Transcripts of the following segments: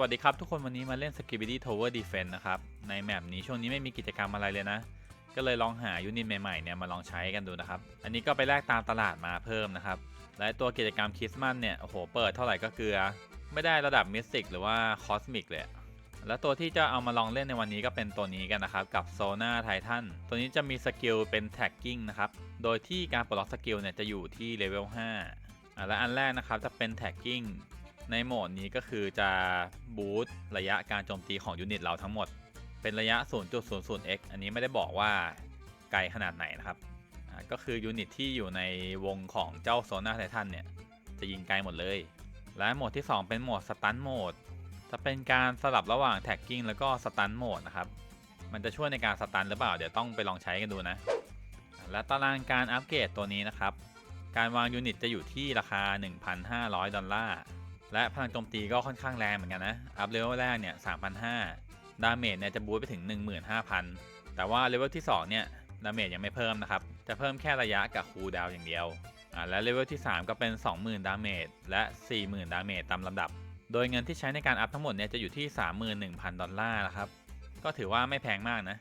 วัสดีครับทุกคนวันนี้มาเล่น Skibidi Tower Defense นะครับ ในแมปนี้ช่วงนี้ไม่มีกิจกรรมอะไรเลยนะ ก็เลยลองหายูนิตใหม่ๆเนี่ยมาลองใช้กันดูนะครับ อันนี้ก็ไปแลกตามตลาดมาเพิ่มนะครับ และตัวกิจกรรมคริสต์มาสเนี่ยโอ้โหเปิดเท่าไหร่ก็เกลือ ไม่ได้ระดับมิสติกหรือว่าคอสมิกเลย แล้วตัวที่จะเอามาลองเล่นในวันนี้ก็เป็นตัวนี้กันนะครับ กับโซนาไททันตัวนี้จะมีสกิลเป็นแท็กกิ้งนะครับโดยที่การปลดล็อกสกิลเนี่ยจะอยู่ที่เลเวล5และอันแรกนะครับจะเป็นแท็กกิ้ง ในโหมดนี้ก็คือจะบูตระยะการโจมตีของยูนิตเราทั้งหมด เป็นระยะ 0.00x อันนี้ไม่ได้บอกว่าไกลขนาดไหนนะครับ ก็คือยูนิตที่อยู่ในวงของเจ้าโซนาไททันเนี่ย จะยิงไกลหมดเลย และโหมดที่ 2 เป็นโหมดสตันโหมด จะเป็นการสลับระหว่างแท็กกิ้งแล้วก็สตันโหมดนะครับ มันจะช่วยในการสตันหรือเปล่า เดี๋ยวต้องไปลองใช้กันดูนะ และตารางการอัปเกรดตัวนี้นะครับ การวางยูนิตจะอยู่ที่ราคา 1,500 ดอลลาร์ และพลังโจมตีก็ค่อนข้างแรงเหมือนกันนะ อัพเลเวลแรกเนี่ย3,500 ดาเมจเนี่ยจะบูสต์ไปถึง 15,000 แต่ว่าเลเวลที่ 2 เนี่ย ดาเมจยังไม่เพิ่มนะครับ จะเพิ่มแค่ระยะกับคูลดาวอย่างเดียว อ่า และเลเวลที่ 3 ก็เป็น 20,000 ดาเมจและ 40,000 ดาเมจตามลำดับ โดยเงินที่ใช้ในการอัพทั้งหมดเนี่ยจะอยู่ที่ 31,000 ดอลลาร์นะครับ ก็ถือว่าไม่แพงมากนะ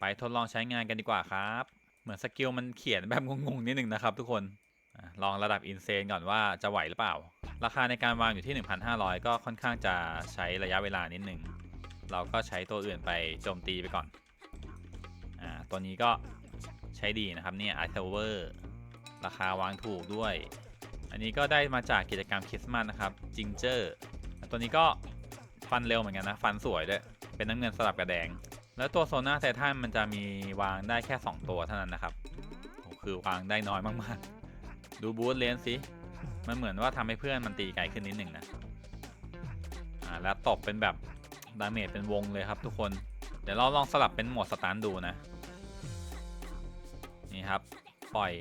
ไปทดลองใช้งานกันดีกว่าครับ เหมือนสกิลมันเขียนแบบงงๆนิดนึงนะครับทุกคน ลองระดับอินเซนก่อนว่าจะไหวหรือเปล่า ราคาในการวางอยู่ที่ 1,500 ก็ค่อนข้างจะใช้ระยะเวลานิดนึง เราก็ใช้ตัวอื่นไปโจมตีไปก่อน อ่า ตัวนี้ก็ใช้ดีนะครับเนี่ย i ์ o เวอร์ราคาวางถูกด้วย อันนี้ก็ได้มาจากกิจกรรมคริสต์มาสนะครับจิงเจอร์ตัวนี้ก็ฟันเร็วเหมือนกันนะ ฟันสวยด้วย เป็นน้ำเงินสลับกับแดง แล้วตัวโซน่าไททันมันจะมีวางได้แค่ 2 ตัวเท่านั้นนะครับ คือวางได้น้อยมากๆ ดูบูทเลนสิมันเหมือนว่าทำให้เพื่อนมันตีไกลขึ้นนิดหนึ่งนะอ่าแล้วตบเป็นแบบดาเมจเป็นวงเลยครับทุกคน เดี๋ยวเราลองสลับเป็นโหมดสตาร์ดูนะ นี่ครับ ปล่อย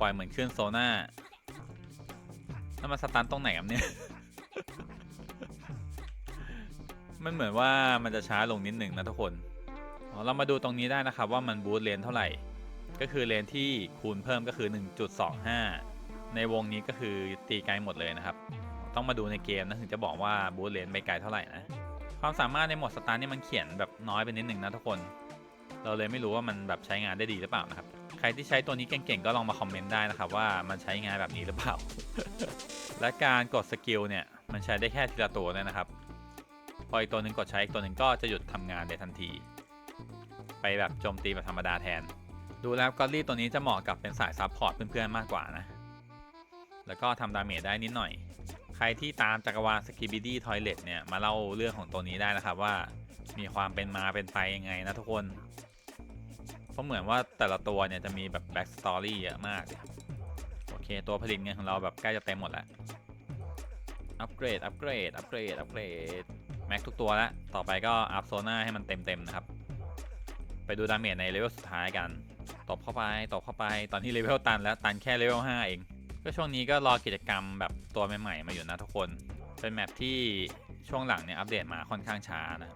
ปล่อยเหมือนขึ้นโซน่าแล้วมันสตาร์ตรงไหนครับเนี่ย มันเหมือนว่ามันจะช้าลงนิดหนึ่งนะทุกคน เรามาดูตรงนี้ได้นะครับว่ามันบูทเลนเท่าไหร่ ก็คือเลนที่คูณเพิ่มก็คือ 1.25 ในวงนี้ก็คือตีไกลหมดเลยนะครับ ต้องมาดูในเกมนะถึงจะบอกว่าบูทเลนไปไกลเท่าไหร่นะ ความสามารถในหมดสตาร์นี่มันเขียนแบบน้อยไปนิดหนึ่งนะทุกคน เราเลยไม่รู้ว่ามันแบบใช้งานได้ดีหรือเปล่านะครับ ใครที่ใช้ตัวนี้เก่งๆก็ลองมาคอมเมนต์ได้นะครับว่ามันใช้งานแบบนี้หรือเปล่า และการกดสกิลเนี่ยมันใช้ได้แค่ทีละตัวเลยนะครับ พออีกตัวหนึ่งกดใช้อีกตัวหนึ่งก็จะหยุดทำงานในทันที ไปแบบโจมตีแบบธรรมดาแทน ดูแล้วกอลลี่ตัวนี้จะเหมาะกับเป็นสายซับพอร์ตเพื่อนๆมากกว่านะ แล้วก็ทำดาเมจได้นิดหน่อย ใครที่ตามจักรวาลสกิบิดี้ทอยเลตเนี่ยมาเล่าเรื่องของตัวนี้ได้นะครับว่ามีความเป็นมาเป็นไปยังไงนะทุกคน เพราะเหมือนว่าแต่ละตัวเนี่ยจะมีแบบแบ็กสตอรี่เยอะมาก โอเค ตัวผลิตเงินของเราแบบใกล้จะเต็มหมดแล้ว อัปเกรด อัปเกรด อัปเกรด อัปเกรด แม็กทุกตัวแล้ว ต่อไปก็อัพโซน่าให้มันเต็มๆนะครับ ไปดูดาเมจในเลเวลสุดท้ายกัน ตบเข้าไป ตบเข้าไป ตอนที่เลเวลตันแล้ว ตันแค่เลเวล5เอง ก็ช่วงนี้ก็รอกิจกรรมแบบตัวใหม่ๆมาอยู่นะทุกคน เป็นแมปที่ช่วงหลังเนี่ยอัปเดตมาค่อนข้างช้านะ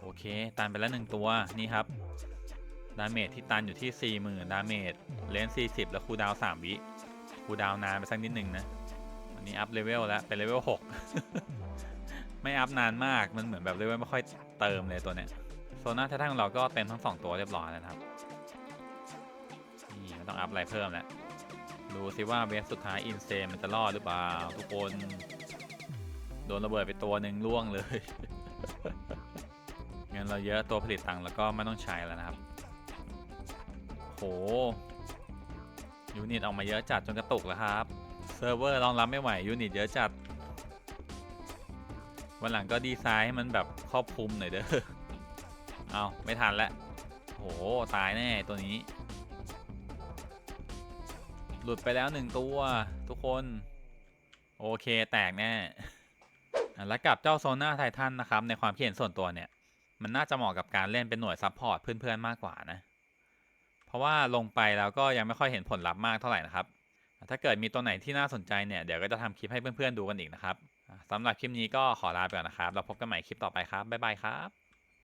โอเค ตันไปแล้วหนึ่งตัว นี่ครับ ดาเมจที่ตันอยู่ที่ 40,000 ดาเมจ เลน40 แล้วคูดาว3วิคูดาวนานไปสักนิดหนึ่งนะ อันนี้อัพเลเวลแล้ว เป็นเลเวล6 ไม่อัพนานมาก มันเหมือนแบบเลเวลไม่ค่อยเติมเลยตัวเนี้ย ซน่าแท้ๆของเราก็เต็มทั้ง 2 ตัวเรียบร้อยแล้วนะครับนี่ต้องอัพอะไรเพิ่มแล้วดูสิว่าเวฟสุดท้ายอินเซมันจะรอดหรือเปล่าทุกคนโดนระเบิดไปตัวหนึ่งล่วงเลยเงินเราเยอะตัวผลิตตังแล้วก็ไม่ต้องใช้แล้วนะครับโหยูนิตออกมาเยอะจัดจนกระตุกแล้วครับเซิร์ฟเวอร์รองรับไม่ไหวยูนิตเยอะจัดวันหลังก็ดีไซน์ให้มันแบบครอบคลุมหน่อยเด้อ เอาไม่ทันแล้วโหตายแน่ตัวนี้ หลุดไปแล้วหนึ่งตัวทุกคน โอเคแตกแน่และกับเจ้าโซน่าไททันนะครับ ในความคิดเห็นส่วนตัวเนี่ย มันน่าจะเหมาะกับการเล่นเป็นหน่วยซับพอร์ตเพื่อนๆมากกว่านะ เพราะว่าลงไปแล้วก็ยังไม่ค่อยเห็นผลลัพธ์มากเท่าไหร่นะครับ ถ้าเกิดมีตัวไหนที่น่าสนใจเนี่ยเดี๋ยวก็จะทำคลิปให้เพื่อนๆดูกันอีกนะครับสำหรับคลิปนี้ก็ขอลาไปก่อนนะครับ เราพบกันใหม่คลิปต่อไปครับบ๊ายบายครับ